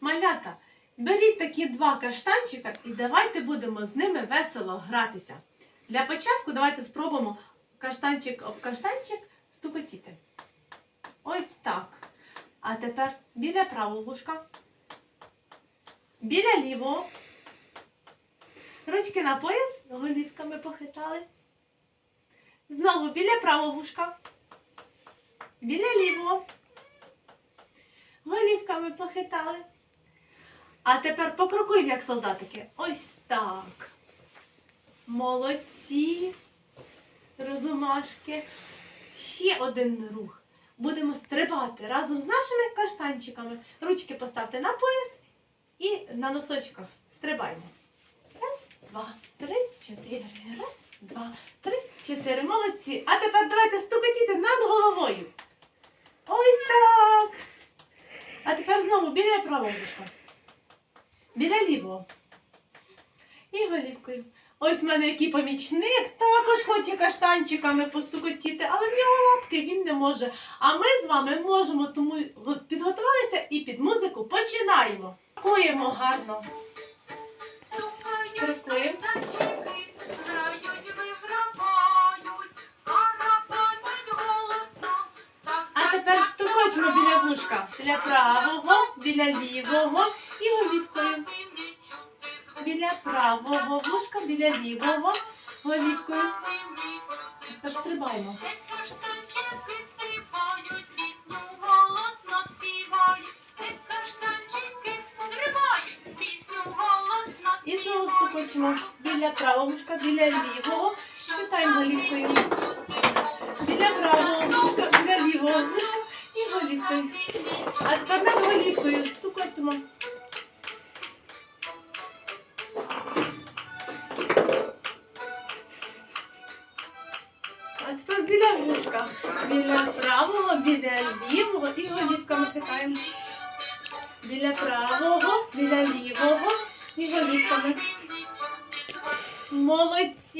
Малята, беріть такі два каштанчика і давайте будемо з ними весело гратися. Для початку давайте спробуємо каштанчик об каштанчик стукотіти. Ось так. А тепер біля правого вушка. Біля лівого. Ручки на пояс, голівками похитали. Знову біля правого вушка. Біля лівого. Голівками похитали. А тепер покрокуємо, як солдатики. Ось так. Молодці. Розумашки. Ще один рух. Будемо стрибати разом з нашими каштанчиками. Ручки поставте на пояс і на носочках стрибаємо. Раз, два, три, чотири. Раз, два, три, чотири. Молодці. А тепер давайте стукотіти над головою. Ось так. А тепер знову біля правого вушка. Біля лівого. І голівкою. Ось в мене який помічник також хоче каштанчиками постукотіти, але в нього лапки він не може. А ми з вами можемо, тому підготувалися і під музику починаємо. Крокуємо гарно. Крокуємо. А тепер стукочемо біля вушка. Біля правого, біля лівого і голівкою. Біля правого вушка, біля лівого голівкою. Тепер стрибаємо. І знову стукочемо біля правого вушка, біля лівого. Питаємо голівкою. Біля правого вушка, біля лівого вушка і голівкою. А тепер над голівкою стукатимо. А тепер біля вушка. Біля правого, біля лівого і голівками питаємо. Біля правого, біля лівого і голівками. Молодці!